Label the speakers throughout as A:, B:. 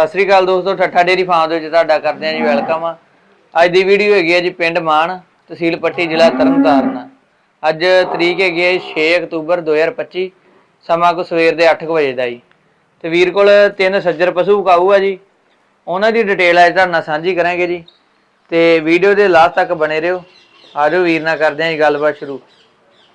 A: ਸਤਿ ਸ੍ਰੀ ਅਕਾਲ ਦੋਸਤੋ ਠੱਠਾ dairy farm ਦੇ ਵਿੱਚ ਤੁਹਾਡਾ ਕਰਦੇ ਹਾਂ ਜੀ ਵੈਲਕਮ ਅੱਜ ਦੀ ਵੀਡੀਓ ਹੈਗੀ ਹੈ ਜੀ ਪਿੰਡ ਮਾਨ ਤਹਿਸੀਲ ਪੱਟੀ ਜ਼ਿਲ੍ਹਾ ਤਰਨਤਾਰਨ। ਅੱਜ ਤਰੀਕ ਹੈਗੀ ਹੈ 6 ਅਕਤੂਬਰ 2025 ਸਮਾਂ ਕੋ ਸਵੇਰ ਦੇ 8 ਵਜੇ ਦਾ ਜੀ। ਤੇ ਵੀਰ ਕੋਲ ਤਿੰਨ ਸੱਜਰ ਪਸ਼ੂ ਕਾਊ ਆ ਜੀ। ਉਹਨਾਂ ਦੀ ਡਿਟੇਲ ਅੱਜ ਤੁਹਾਡੇ ਨਾਲ ਸਾਂਝੀ ਕਰਾਂਗੇ ਜੀ। ਤੇ ਵੀਡੀਓ ਦੇ ਲਾਸਟ ਤੱਕ ਬਣੇ ਰਹੋ। ਆਜੋ ਵੀਰ ਨਾਲ ਕਰਦੇ ਹਾਂ ਜੀ ਗੱਲਬਾਤ ਸ਼ੁਰੂ।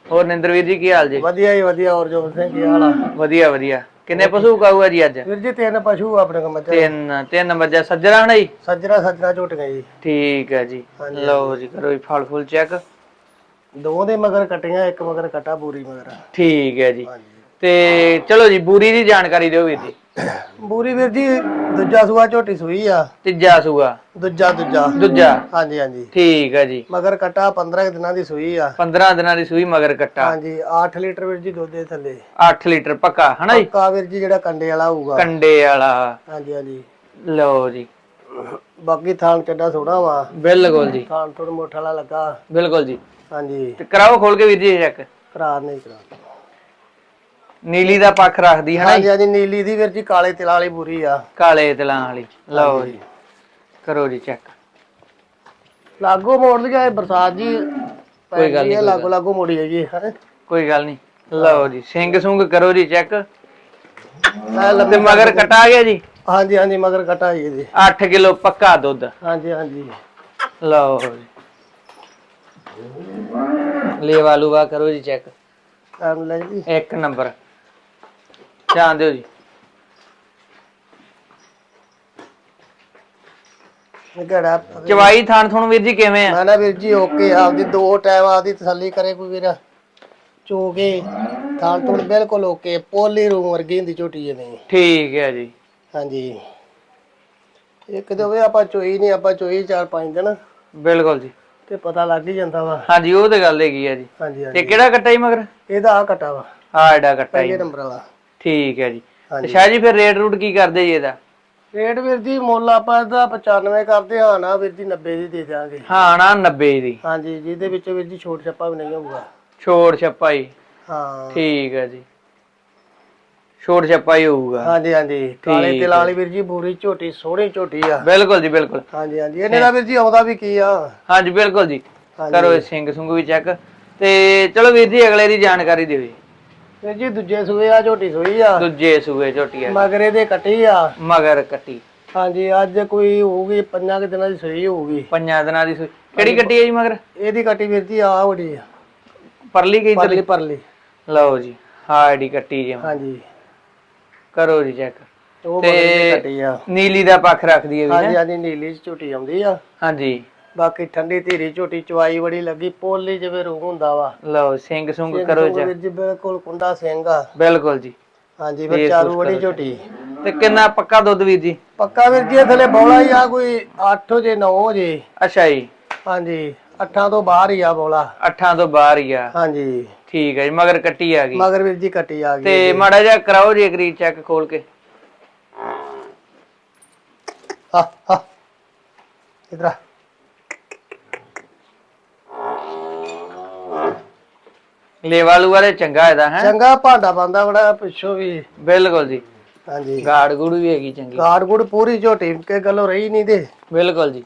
A: ਹੋਰ ਨਿੰਦਰ ਵੀਰ ਜੀ ਕੀ ਹਾਲ ਜੀ?
B: ਵਧੀਆ ਹੀ ਵਧੀਆ। ਹੋਰ ਜੋ ਸਿੰਘ ਕੀ ਹਾਲ ਆ?
A: ਵਧੀਆ ਵਧੀਆ। ਕਿੰਨੇ ਪਸ਼ੂ ਕਾਊ ਆ ਜੀ ਅੱਜ?
B: ਵੀਰ ਜੀ ਤਿੰਨ ਪਸ਼ੂ ਆਪਣੇ ਕੋਲ ਮੱਝਾਂ
A: ਤਿੰਨ ਤਿੰਨ ਮੱਝਾਂ ਸੱਜਰਾਂ ਨੇ ਜੀ?
B: ਸੱਜਣਾ ਸੱਜਣਾ ਝੋਟੀਆਂ ਜੀ।
A: ਠੀਕ ਹੈ ਜੀ। ਲਓ ਜੀ ਕਰੋ ਜੀ ਫਲ ਫੁੱਲ ਚੈੱਕ।
B: ਦੋ ਦੇ ਮਗਰ ਕਟੀਆਂ ਇੱਕ ਮਗਰ ਕਟਾ ਬੂਰੀ ਮਗਰ।
A: ਠੀਕ ਹੈ ਜੀ। ਤੇ ਚਲੋ ਜੀ ਬੂਰੀ ਦੀ ਜਾਣਕਾਰੀ ਦਿਓ ਵੀਰ ਜੀ।
B: ਬੂਰੀ ਵੀਰ ਜੀ ਦੂਜਾ ਸੂਆ ਝੋਟੀ ਸੂਈ ਆ।
A: ਤੀਜਾ ਸੂਆ।
B: ਦੂਜਾ ਦੂਜਾ।
A: ਦੂਜਾ।
B: ਹਾਂਜੀ ਹਾਂਜੀ।
A: ਠੀਕ ਹੈ ਜੀ।
B: ਮਗਰ ਕਟਾ 15 ਕੁ ਦਿਨਾਂ ਦੀ ਸੂਈ ਆ।
A: 15 ਦਿਨਾਂ ਦੀ ਸੂਈ ਮਗਰ ਕੱਟਾ।
B: ਹਾਂਜੀ 8 ਲੀਟਰ ਵੀਰ ਜੀ ਦੁੱਧ ਦੇ ਥੱਲੇ।
A: 8 ਲੀਟਰ ਪੱਕਾ ਹਨਾ ਜੀ?
B: ਪੱਕਾ ਵੀਰ ਜੀ ਜਿਹੜਾ ਕੰਡੇ ਵਾਲਾ ਹੋਊਗਾ।
A: ਕੰਡੇ ਵਾਲਾ।
B: ਹਾਂਜੀ ਹਾਂਜੀ।
A: ਲਓ ਜੀ।
B: ਬਾਕੀ ਥਾਣ ਚੱਡਾ ਸੋਹਣਾ ਵਾ।
A: ਬਿਲਕੁਲ ਜੀ।
B: ਥਾਣ ਥੋੜਾ ਵਾਲਾ ਲੱਗਾ।
A: ਬਿਲਕੁਲ ਜੀ।
B: ਹਾਂਜੀ।
A: ਤੇ ਕਰਾਓ ਖੋਲ ਕੇ ਵੀਰ ਜੀ ਚੈੱਕ
B: ਕਰਾਰ ਨਹੀਂ ਕਰਾ
A: ਨੀਲੀ ਦਾ ਪੱਖ ਰੱਖਦੀ ਹਨਾ
B: ਹਾਂਜੀ ਹਾਂਜੀ ਨੀਲੀ ਦੀ ਵੀਰ ਜੀ ਕਾਲੇ ਤਿਲਾਂ ਵਾਲੀ ਬੂਰੀ ਆ।
A: ਕਾਲੇ ਤਿਲਾਂ ਵਾਲੀ ਲਓ ਜੀ। ਕਰੋ ਜੀ ਚੈੱਕ।
B: ਲਾਗੋ ਮੋੜ ਦੀ ਗਏ ਬਰਸਾਤ ਜੀ
A: ਕੋਈ ਗੱਲ ਨਹੀਂ,
B: ਲਾਗੋ ਲਾਗੋ ਮੋੜੀ ਹੈ। ਜੀ।
A: ਕੋਈ ਗੱਲ ਨਹੀਂ ਲਓ ਜੀ ਸਿੰਘ ਸੁੰਗ ਕਰੋ ਜੀ ਚੈੱਕ।
B: ਇਹ
A: ਤੇ ਮਗਰ ਕਟਾ ਗਿਆ ਜੀ?
B: ਹਾਂਜੀ ਹਾਂਜੀ ਮਗਰ ਕਟਾ ਜੀ ਜੀ
A: 8 ਕਿਲੋ ਪੱਕਾ ਦੁੱਧ।
B: ਹਾਂਜੀ ਹਾਂਜੀ।
A: ਲਓ ਜੀ। ਲੇਵਾ ਲੂਵਾ ਕਰੋ ਜੀ ਚੈੱਕ।
B: ਟਾਈਮ ਲੈ ਜੀ।
A: ਇੱਕ ਨੰਬਰ। ਧਿਆਨ ਦਿਓ ਜੀ।
B: ਘੜਾ
A: ਚਵਾਈ ਥਾਣ ਥੁਣ ਵੀਰ ਜੀ ਕਿਵੇਂ ਆ?
B: ਮੈਂ ਨਾ ਵੀਰ ਜੀ ਓਕੇ ਆਪਦੀ ਦੋ ਟਾਈਮ ਆਪਦੀ ਤਸੱਲੀ ਕਰੇ ਕੋਈ ਵੀਰ। ਚੋ ਕੇ ਥਾਂ ਤੋਂ ਬਿਲਕੁਲ ਓਕੇ ਪੋਲੀ ਰੂਮ ਵਰਗੀ ਹੁੰਦੀ ਝੋਟੀ ਨਹੀਂ
A: ਠੀਕ ਹੈ ਜੀ।
B: ਹਾਂਜੀ। ਇੱਕ ਦੋ ਵੇ ਆਪਾਂ ਚੋਈ ਨਹੀਂ ਆਪਾਂ ਚੋਈ ਚਾਰ ਪੰਜ ਦਿਨ।
A: ਬਿਲਕੁਲ ਜੀ।
B: ਤੇ ਪਤਾ ਲੱਗ ਹੀ ਜਾਂਦਾ ਵਾ।
A: ਹਾਂਜੀ ਉਹ ਤੇ ਗੱਲ ਹੈਗੀ ਆ ਜੀ।
B: ਹਾਂਜੀ
A: ਤੇ
B: ਹਾਂਜੀ
A: ਕਿਹੜਾ ਕੱਟਾ ਜੀ ਮਗਰ?
B: ਇਹਦਾ ਆ ਕਟਾ ਵਾ।
A: ਆ ਐਡਾ ਕੱਟਾ ਜੀ।
B: ਪਹਿਲੇ ਨੰਬਰ ਵਾਲਾ।
A: ਠੀਕ ਹੈ ਜੀ। ਤੇ
B: ਹਾਂਜੀ।
A: ਸ਼ਾਹ ਜੀ ਫਿਰ ਰੇਟ ਰੂਟ ਕੀ ਕਰਦੇ ਜੀ ਇਹਦਾ?
B: ਰੇਟ ਵੀਰ ਜੀ ਮੁੱਲ ਆਪਾਂ ਇਹਦਾ 95 ਕਰਦੇ ਹਾਂ ਨਾ ਵੀਰ ਜੀ 90 ਦੀ ਦੇ ਦਿਆਂਗੇ।
A: ਹਾਂ ਨਾ 90 ਦੀ।
B: ਹਾਂਜੀ ਜਿਹਦੇ ਵਿੱਚ ਵੀਰ ਜੀ ਛੋਟ ਛੱਪਾ ਵੀ ਨਹੀਂ ਹੋਊਗਾ।
A: ਛੋੜ ਛੱਪਾ ਜੀ
B: ਹਾਂ।
A: ਠੀਕ ਹੈ ਜੀ। ਛੋੜ ਛੱਪਾ ਹੀ ਹੋਊਗਾ।
B: ਹਾਂਜੀ ਹਾਂਜੀ। ਕਾਲੇ ਤਿਲ ਵਾਲੀ ਵੀਰ ਜੀ ਬੂਰੀ ਝੋਟੀ ਸੋਹਣੀ ਝੋਟੀ ਆ।
A: ਬਿਲਕੁਲ ਜੀ ਬਿਲਕੁਲ।
B: ਹਾਂਜੀ ਹਾਂਜੀ। ਇਹਨੇ ਦਾ ਵੀਰ ਜੀ ਆਉਂਦਾ ਵੀ ਕੀ ਆ?
A: ਹਾਂਜੀ ਬਿਲਕੁਲ ਜੀ।
B: ਹਾਂਜੀ।
A: ਕਰੋ ਇਹ ਸਿੰਘ ਸੁੰਗ ਵੀ ਚੈੱਕ। ਤੇ ਚਲੋ ਵੀਰ ਜੀ ਅਗਲੇ ਦੀ ਜਾਣਕਾਰੀ ਦਿਓ ਜੀ।
B: ਵੀਰ ਜੀ ਦੂਜੇ ਸੂਏ ਆ ਝੋਟੀ ਸੂਈ ਆ।
A: ਦੂਜੇ ਸੂਏ ਝੋਟੀ ਹੈ
B: ਮਗਰੇ ਦੇ ਕੱਟੀ ਆ।
A: ਮਗਰ ਕੱਟੀ।
B: ਹਾਂਜੀ ਅੱਜ ਕੋਈ ਹੋਊਗੀ ਪੰਜਾਂ ਕੁ ਦਿਨਾਂ ਦੀ ਸੂਈ ਹੋਊਗੀ।
A: ਪੰਜਾਂ ਦਿਨਾਂ ਦੀ ਸੂਈ। ਕਿਹੜੀ ਕੱਟੀ ਹੈ ਜੀ ਮਗਰ?
B: ਇਹਦੀ ਕੱਟੀ ਵੀਰ ਜੀ ਆ ਵੜੀ ਆ।
A: ਪਰਲੀ ਕੀ
B: ਪਰਲੀ ਪਰਲੀ।
A: ਲਓ ਜੀ ਹਾੜੀ ਕੱਟੀ ਜੀ
B: ਹਾਂਜੀ।
A: ਕਰੋ ਜੀ ਚੈੱਕ। ਤੇ-
B: ਆ।
A: ਨੀਲੀ ਦਾ ਪੱਖ ਰੱਖਦੀ ਹੈ ਵੀ
B: ਹਾਂਜੀ ਹਾਂਜੀ ਨੀਲੀ ਚ ਝੋਟੀ ਆਉਂਦੀ ਆ।
A: ਹਾਂਜੀ।
B: ਬਾਕੀ ਠੰਡੀ ਧੀਰੀ ਝੋਟੀ ਚਵਾਈ ਬੜੀ ਲੱਗੀ ਪੋਲੀ ਜਿਵੇਂ ਰੂਹ ਹੁੰਦਾ ਵਾ।
A: ਲਓ ਸਿੰਘ ਸੁੰਗ ਕਰੋ ਜੀ।
B: ਜੀ ਬਿਲਕੁਲ ਕੁੰਡਾ ਸਿੰਘ ਆ।
A: ਬਿਲਕੁਲ ਜੀ।
B: ਹਾਂਜੀ ਫਿਰ ਚਾਰੂ ਬੜੀ ਝੋਟੀ।
A: ਤੇ ਕਿੰਨਾ ਪੱਕਾ ਦੁੱਧ ਵੀਰ ਜੀ?
B: ਪੱਕਾ ਵੀਰ ਜੀ ਥਲੇ ਬੌਲਾ ਹੀ ਆ ਕੋਈ 8 ਜੇ 9 ਜੇ।
A: ਅੱਛਾ ਜੀ।
B: ਹਾਂਜੀ 8 ਤੋਂ ਬਾਹਰ ਹੀ ਆ ਬੌਲਾ।
A: ਅੱਠਾਂ ਤੋਂ ਬਾਹਰ ਹੀ ਆ।
B: ਹਾਂਜੀ।
A: ਠੀਕ ਹੈ ਜੀ ਮਗਰ ਕੱਟੀ ਆ ਗਈ।
B: ਮਗਰ ਵੀਰ ਜੀ ਕੱਟੀ ਆ ਗਈ
A: ਤੇ ਮਾੜਾ ਜਿਹਾ ਕਰਾਓ ਜੀ ਇੱਕ ਰੀ ਚੈੱਕ ਖੋਲ ਕੇ।
B: ਹਾ ਹਾ ਇਧਰ
A: ਲੇਵਾ ਲੂਆ ਤੇ ਚੰਗਾ ਇਹਦਾ ਹੈ?
B: ਚੰਗਾ ਭਾਂਡਾ ਬੰਦਾ ਬੜਾ ਪਿੱਛੋਂ ਵੀ।
A: ਬਿਲਕੁਲ ਜੀ।
B: ਹਾਂਜੀ।
A: ਗਾੜ ਗੁੜ ਵੀ ਹੈਗੀ ਚੰਗੀ।
B: ਗਾੜ ਗੁੜ ਪੂਰੀ ਝੋਟੀ ਕੇ ਗੱਲੋਂ ਰਹੀ ਨਹੀਂ ਦੇ
A: ਬਿਲਕੁਲ ਜੀ।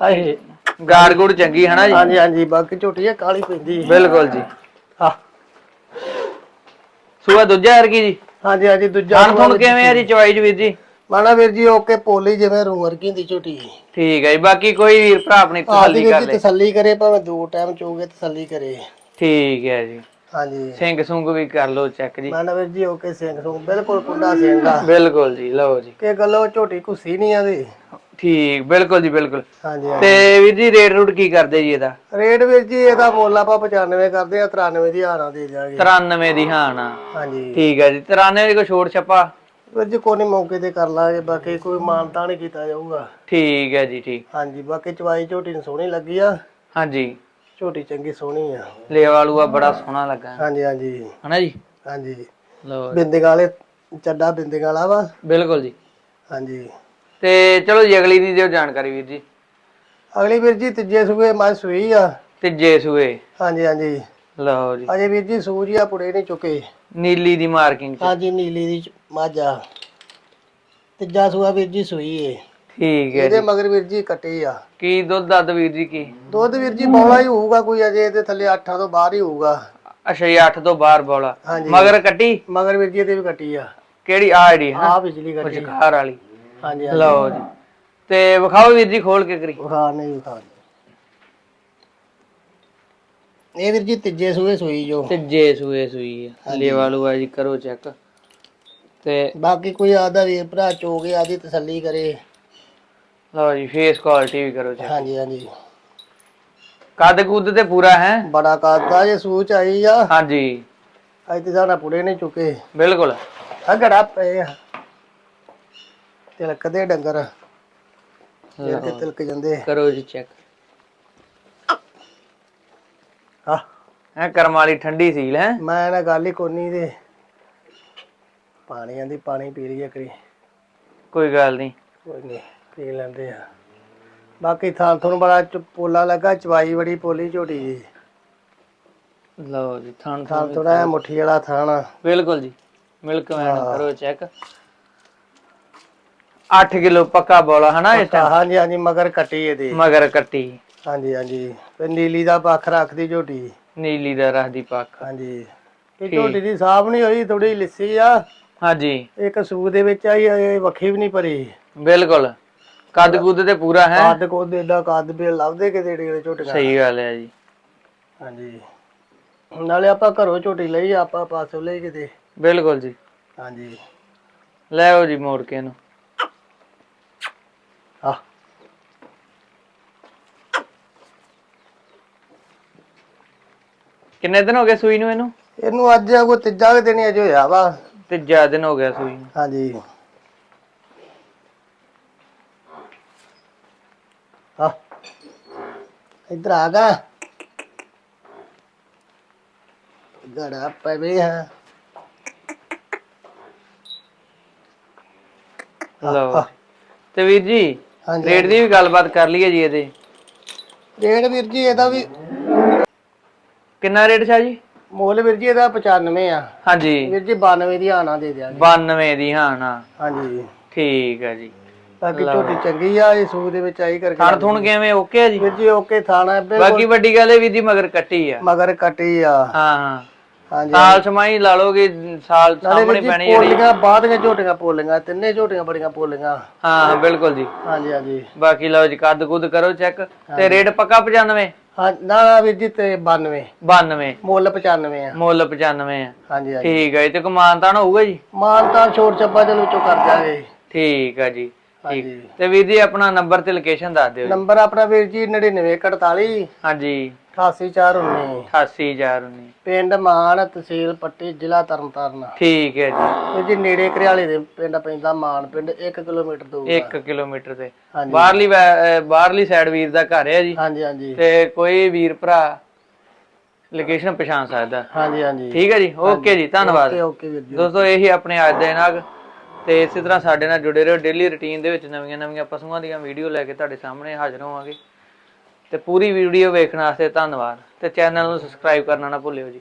B: ਹਾਏ।
A: ਗਾੜ ਗੁੜ ਚੰਗੀ ਹੈ ਨਾ ਜੀ?
B: ਹਾਂਜੀ ਹਾਂਜੀ ਬਾਕੀ ਝੋਟੀ ਇਹ ਕਾਲੀ ਪੈਂਦੀ
A: ਬਿਲਕੁਲ ਜੀ।
B: ਹਾਂ
A: ਸੂਆ ਦੂਜਾ ਵਰਗੀ ਜੀ?
B: ਹਾਂਜੀ ਹਾਂਜੀ ਦੂਜਾ
A: ਹਣ ਤੁਹਾਨੂੰ ਕਿਵੇਂ ਆ ਜੀ ਚਵਾਈ ਜੀ ਵੀਰ ਜੀ?
B: ਮਾਣਾ ਵੀਰ ਜੀ ਓਕੇ ਪੋਲੀ ਜਿਵੇਂ ਰੂਹ ਵਰਗੀ ਦੀ ਝੋਟੀ
A: ਠੀਕ ਹੈ ਜੀ ਬਾਕੀ ਕੋਈ ਵੀਰ ਭਰਾ ਆਪਣੀ
B: ਆਦੀ
A: ਤਸੱਲੀ
B: ਵੀਰ
A: ਕਰ
B: ਜੀ
A: ਲੇ।
B: ਤਸੱਲੀ ਕਰੇ ਭਾਵੇਂ ਦੋ ਟਾਈਮ ਚੋਗੇ ਤਸੱਲੀ ਕਰੇ।
A: ਠੀਕ ਹੈ ਜੀ।
B: ਹਾਂਜੀ।
A: ਸਿੰਘ ਸੁੰਗ ਵੀ ਕਰ ਲਓ ਚੈੱਕ ਜੀ।
B: ਮਾਣਾ ਵੀਰ ਜੀ ਓਕੇ ਸਿੰਘ ਸੁੰਗ ਬਿਲਕੁਲ ਕੁੰਡਾ ਸਿੰਘ ਆ।
A: ਬਿਲਕੁਲ ਜੀ ਲਓ ਜੀ।
B: ਕਿ ਗੱਲੋਂ ਝੋਟੀ ਘੁੱਸੀ ਨਹੀਂ ਆਦੀ
A: ਠੀਕ ਬਿਲਕੁਲ ਜੀ ਬਿਲਕੁਲ।
B: ਹਾਂਜੀ ਹਾਂਜੀ।
A: ਤੇ ਵੀਰ ਜੀ ਰੇਟ ਰੂਟ ਕੀ ਕਰਦੇ ਜੀ ਇਹਦਾ?
B: ਰੇਟ ਵੀਰ ਜੀ ਇਹਦਾ ਮੁੱਲ ਆਪਾਂ 95 ਕਰਦੇ ਆ 93 ਦੀ ਹਾਰਾਂ ਦੇ ਜਾਗੇ
A: 93 ਦੀ ਹਾਂ ਨਾ
B: ਹਾਂਜੀ।
A: ਠੀਕ ਹੈ ਜੀ 93 ਦੀ ਕੋਈ ਛੋੜ ਛੱਪਾ?
B: ਵੀਰ ਜੀ ਕੋਈ ਨੀ ਮੌਕੇ ਤੇ ਕਰ ਲਾਂਗੇ ਬਾਕੀ ਕੋਈ ਮਾਨਤਾ ਨਹੀਂ ਕੀਤਾ ਜਾਊਗਾ।
A: ਠੀਕ ਹੈ ਜੀ ਠੀਕ।
B: ਹਾਂਜੀ ਬਾਕੀ ਚਵਾਈ ਝੋਟੀ ਨੂੰ ਸੋਹਣੀ ਲੱਗੀ ਆ।
A: ਹਾਂਜੀ।
B: ਝੋਟੀ ਚੰਗੀ ਸੋਹਣੀ ਆ।
A: ਲੇਵਾਲੂਆ ਬੜਾ ਸੋਹਣਾ ਲੱਗਾ।
B: ਹਾਂਜੀ ਹਾਂਜੀ।
A: ਹਨਾ ਜੀ?
B: ਹਾਂਜੀ।
A: ਲਓ
B: ਬਿੰਦਿਆਂ ਵਾਲੇ ਚੱਡਾ ਬਿੰਦਿਆਂ ਵਾਲਾ ਵਾ।
A: ਬਿਲਕੁਲ ਜੀ।
B: ਹਾਂਜੀ।
A: ਤੇ ਚਲੋ ਜੀ ਅਗਲੀ ਦੀ ਦਿਓ ਜਾਣਕਾਰੀ ਵੀਰ ਜੀ।
B: ਅਗਲੀ ਵੀਰ ਜੀ ਤੀਜੇ ਸੂਏ ਮੱਝ ਸੂਈ ਆ।
A: ਤੀਜੇ ਸੂਏ।
B: ਹਾਂਜੀ ਹਾਂਜੀ।
A: ਲਓ ਜੀ।
B: ਅਜੇ ਵੀਰ ਜੀ ਸੂਜੀ ਆ ਪੁੜੇ ਨਹੀਂ ਚੁੱਕੇ।
A: ਨੀਲੀ ਦੀ ਮਾਰਕਿੰਗ ਚ।
B: ਹਾਂਜੀ ਨੀਲੀ ਦੀ ਚ- ਮੱਝ। ਆ ਤੀਜਾ ਸੂਆ ਵੀਰ ਜੀ ਸੂਈ ਏ।
A: ਠੀਕ ਹੈ
B: ਇਹਦੇ
A: ਜੀ।
B: ਮਗਰ ਵੀਰ ਜੀ ਕੱਟੀ ਆ।
A: ਕੀ ਦੁੱਧ ਦੱਦ ਵੀਰ ਜੀ ਕੀ?
B: ਦੁੱਧ ਵੀਰ ਜੀ ਬੌਲਾ ਹੀ ਹੋਊਗਾ ਕੋਈ ਅਜੇ ਇਹਦੇ ਥੱਲੇ 8 ਤੋਂ ਬਾਹਰ ਹੀ ਹੋਊਗਾ।
A: ਅੱਛਾ ਜੀ 8 ਤੋਂ ਬਾਹਰ ਬੋਲਾ।
B: ਹਾਂਜੀ।
A: ਮਗਰ ਕੱਟੀ?
B: ਮਗਰ ਵੀਰ ਜੀ ਇਹਦੇ ਵੀ ਕੱਟੀ ਆ।
A: ਕਿਹੜੀ? ਆ ਜਿਹੜੀ ਹੈ
B: ਆ ਪਿਛਲੀ ਕੱਟੀ
A: ਵਿਚਕਾਰ ਵਾਲੀ।
B: ਹਾਂਜੀ ਹਾਂਜੀ।
A: ਲਓ ਜੀ। ਤੇ ਵਿਖਾਓ ਵੀਰ ਜੀ ਖੋਲ ਕੇ ਕਰੀ
B: ਵਿਖਾ ਨਹੀਂ ਵਿਖਾ। ਇਹ ਵੀਰ ਜੀ ਤੀਜੇ ਸੂਏ ਸੂਈ ਜੋ।
A: ਤੇ ਜੇ ਸੂਏ ਸੂਈ ਹੈ ਲੇਵਾ ਲੂਆ ਜੀ ਕਰੋ ਚੈੱਕ। ਤੇ
B: ਬਾਕੀ ਕੋਈ ਆਦਾ ਵੀਰ ਭਰਾ ਚੋ ਕੇ ਆਦੀ ਤਸੱਲੀ ਕਰੇ।
A: ਲਓ ਜੀ ਫੇਸ ਕੁਆਲਿਟੀ ਵੀ ਕਰੋ ਚੈੱਕ
B: ਹਾਂਜੀ ਹਾਂਜੀ।
A: ਕੱਦ ਕੁੱਦ ਤੇ ਪੂਰਾ ਹੈ?
B: ਬੜਾ ਕਾਦਾ ਜੇ ਸੂਚ ਆਈ ਆ।
A: ਹਾਂਜੀ।
B: ਅੱਜ ਤੇ ਸਾਡਾ ਪੁੜੇ ਨਹੀਂ ਚੁੱਕੇ।
A: ਬਿਲਕੁਲ।
B: ਅਗੜਾ ਪਏ ਆ। ਡੰਗਰ। ਤੇ ਤਿਲਕ ਜਾਂਦੇ।
A: ਕਰੋ ਜੀ ਚੈੱਕ
B: ਆ
A: ਹੈ ਕਰਮ ਵਾਲੀ ਠੰਡੀ ਸੀਲ ਹੈ।
B: ਮੈਂ ਨਾ ਗੱਲ ਹੀ ਕੋਨੀ ਦੇ। ਪਾਣੀ ਆਂਦੀ ਪਾਣੀ ਪੀ ਆ ਕਰੀ
A: ਕੋਈ ਗੱਲ ਨਹੀਂ।
B: ਕੋਈ ਨਹੀਂ ਪੀ ਲੈਂਦੇ ਆ। ਬਾਕੀ ਥਾਂ ਤੁਹਾਨੂੰ ਬੜਾ ਚ- ਪੋਲਾ ਲੱਗਾ ਚਵਾਈ ਬੜੀ ਪੋਲੀ ਝੋਟੀ ਜੀ।
A: ਲਓ ਜੀ ਥਣ
B: ਥਾਂ
A: ਥਣ
B: ਥੋੜਾ ਮੁੱਠੀ ਵਾਲਾ ਥਾਣਾ
A: ਬਿਲਕੁਲ ਜੀ ਮਿਲਕ ਮੈਨ ਕਰੋ ਚੈੱਕ। 8 ਕਿਲੋ ਪੱਕਾ ਬੋਲਾ ਹਨਾ ਇਸ ਟਾਈਮ
B: ਹਾਂਜੀ ਹਾਂਜੀ ਮਗਰ ਕੱਟੀ ਇਹਦੀ।
A: ਮਗਰ ਕੱਟੀ।
B: ਹਾਂਜੀ ਹਾਂਜੀ ਤੇ ਨੀਲੀ ਦਾ ਪੱਖ ਰੱਖਦੀ ਝੋਟੀ।
A: ਨੀਲੀ ਦਾ ਰੱਖਦੀ ਪੱਕ
B: ਹਾਂਜੀ। ਇਹ ਝੋਟੀ ਦੀ ਸਾਫ਼ ਨਹੀਂ ਹੋਈ ਥੋੜੀ ਲਿੱਸੀ ਆ।
A: ਹਾਂਜੀ।
B: ਇੱਕ ਸੂਕ ਦੇ ਵਿੱਚ ਆਈ ਇਹ ਵੱਖੀ ਵੀ ਨਹੀਂ ਭਰੀ।
A: ਬਿਲਕੁਲ। ਕੱਦ ਕੁੱਦ ਤੇ ਪੂਰਾ ਹੈ।
B: ਕੱਦ ਕੋਦ ਏਡਾ ਕੱਦ ਬੇ ਲੱਭਦੇ ਕਿਤੇ ਢੇੜੇ ਝੋਟੀਆਂ
A: ਸਹੀ ਗੱਲ ਹੈ ਜੀ।
B: ਹਾਂਜੀ। ਨਾਲੇ ਆਪਾਂ ਘਰੋਂ ਝੋਟੀ ਲਈ ਆਪਾਂ ਪਾਸੋਂ ਲਈ ਕਿਤੇ।
A: ਬਿਲਕੁਲ ਜੀ।
B: ਹਾਂਜੀ।
A: ਲੈ ਆਓ ਜੀ ਮੋੜ ਕੇ ਇਹਨੂੰ
B: ਆ।
A: ਕਿੰਨੇ ਦਿਨ ਹੋ ਗਏ ਸੂਈ ਨੂੰ ਇਹਨੂੰ?
B: ਇਹਨੂੰ ਅੱਜ ਕੋਈ ਤੀਜਾ ਦਿਨ ਹੀ ਅਜ ਹੋਇਆ ਵਾ।
A: ਤੀਜਾ ਦਿਨ ਹੋ ਗਿਆ ਸੂਈ ਨੂੰ।
B: ਹਾਂਜੀ। ਆ। ਇਧਰ ਆ ਗਾ। ਗੜਾ ਪਵੇ ਹੈ
A: ਲਓ ਤੇ ਵੀਰ ਜੀ
B: ਹਾਂਜੀ
A: ਰੇਟ ਦੀ ਵੀ ਗੱਲਬਾਤ ਕਰ ਲਈਏ ਜੀ ਇਹਦੇ।
B: ਰੇਟ ਵੀਰ ਜੀ ਇਹਦਾ ਵੀ
A: ਕਿੰਨਾ ਰੇਟ ਛਾ ਜੀ?
B: ਮੁੱਲ ਵੀਰ ਜੀ ਇਹਦਾ 95 ਆ।
A: ਹਾਂਜੀ।
B: ਵੀਰ ਜੀ 92 ਦੀ ਆਣਾ ਦੇ ਦਿਆਂਗੇ।
A: 92 ਦੀ ਹਾਂ ਨਾ
B: ਹਾਂਜੀ।
A: ਠੀਕ ਹੈ ਜੀ।
B: ਬਾਕੀ ਝੋਟੀ ਚੰਗੀ ਆ ਇਹ ਸੂਕ ਦੇ ਵਿੱਚ ਆਈ ਕਰਕੇ
A: ਥਣ ਥੁਣ ਕਿਵੇਂ ਓਕੇ ਆ ਜੀ?
B: ਵੀਰ ਜੀ ਓਕੇ ਥਾਣਾ
A: ਬਾਕੀ ਵੱਡੀ ਗੱਲ ਇਹ ਵੀਰ ਜੀ ਮਗਰ ਕੱਟੀ ਆ।
B: ਮਗਰ ਕੱਟੀ ਆ।
A: ਹਾਂ ਹਾਂ।
B: ਹਾਂਜੀ
A: ਸਾਲ ਸਮਾਈ ਲਾ ਲੋਗੇ ਸਾਲ ਸਾਹਮਣੇ ਪੈਣੀ ਜਿਹੜੀ
B: ਪੋਲੀਆਂ ਬਾਅਦ ਦੀਆਂ ਝੋਟੀਆਂ ਪੋਲੀਆਂ ਤਿੰਨੇ ਝੋਟੀਆਂ ਬੜੀਆਂ ਪੋਲੀਆਂ।
A: ਹਾਂ ਹਾਂ ਬਿਲਕੁਲ ਜੀ।
B: ਹਾਂਜੀ ਹਾਂਜੀ।
A: ਬਾਕੀ ਲਓ ਜੀ ਕੱਦ ਕੁੱਦ ਕਰੋ ਚੈੱਕ। ਤੇ ਰੇਟ ਪੱਕਾ 95
B: ਹਾਂ ਨਾ ਨਾ ਵੀਰ ਜੀ ਤੇ 92
A: 92
B: ਮੁੱਲ 95 ਆ।
A: ਮੁੱਲ 95 ਆ।
B: ਹਾਂਜੀ ਹਾਂਜੀ।
A: ਠੀਕ ਹੈ ਤੇ ਕਮਾਨ ਤਾਂ ਹੋਊਗਾ ਜੀ?
B: ਮਾਨ ਤਾਂ ਛੋਟ ਛੱਪਾ ਦੇ ਵਿੱਚੋਂ ਕਰ ਜਾਗੇ
A: ਠੀਕ ਹੈ ਜੀ।
B: ਹਾਂਜੀ।
A: ਤੇ ਵੀਰ ਜੀ ਆਪਣਾ ਨੰਬਰ ਤੇ ਲੋਕੇਸ਼ਨ ਦੱਸ ਦਿਓ
B: ਨੰਬਰ ਆਪਣਾ ਵੀਰ ਜੀ 9941
A: ਹਾਂਜੀ।
B: 88419
A: 88019
B: ਪਿੰਡ ਮਾਨ ਤਹਿਸੀਲ ਪੱਟੀ ਜ਼ਿਲ੍ਹਾ ਤਰਨਤਾਰਨ।
A: ਠੀਕ ਹੈ ਜੀ।
B: ਜੀ ਨੇੜੇ ਘਰਿਆਲੇ ਦੇ ਪਿੰਡ ਪੈਂਦਾ ਮਾਨ ਪਿੰਡ 1 ਕਿਲੋਮੀਟਰ ਦੂਰ
A: 1 ਕਿਲੋਮੀਟਰ ਤੇ। ਬਾਹਰਲੀ ਬਾਹਰਲੀ ਸਾਈਡ ਵੀਰ ਦਾ ਘਰ ਹੈ ਜੀ।
B: ਹਾਂਜੀ ਹਾਂਜੀ।
A: ਤੇ ਕੋਈ ਵੀਰ ਭਰਾ ਲੋਕੇਸ਼ਨ ਪਛਾਣ ਸਕਦਾ।
B: ਹਾਂਜੀ ਹਾਂਜੀ।
A: ਠੀਕ ਹੈ ਜੀ। ਓਕੇ ਜੀ ਧੰਨਵਾਦ।
B: ਓਕੇ ਓਕੇ ਵੀਰ ਜੀ
A: ਦੋਸਤੋ ਇਹੀ ਆਪਣੇ ਅੱਜ ਦੇ ਨਾਗ ਤੇ ਇਸੇ ਤਰ੍ਹਾਂ ਸਾਡੇ ਨਾਲ ਜੁੜੇ ਰਹੋ ਡੇਲੀ ਰੁਟੀਨ ਦੇ ਵਿੱਚ, ਨਵੀਆਂ ਨਵੀਆਂ ਪਸ਼ੂਆਂ ਦੀਆਂ ਵੀਡੀਓ ਲੈ ਕੇ ਤੁਹਾਡੇ ਸਾਹਮਣੇ ਹਾਜ਼ਰ ਹੋਵਾਂਗੇ। ਤੇ ਪੂਰੀ ਵੀਡੀਓ ਵੇਖਣ ਵਾਸਤੇ ਧੰਨਵਾਦ ਤੇ ਚੈਨਲ ਨੂੰ ਸਬਸਕ੍ਰਾਈਬ ਕਰਨਾ ਨਾ ਭੁੱਲਿਓ ਜੀ।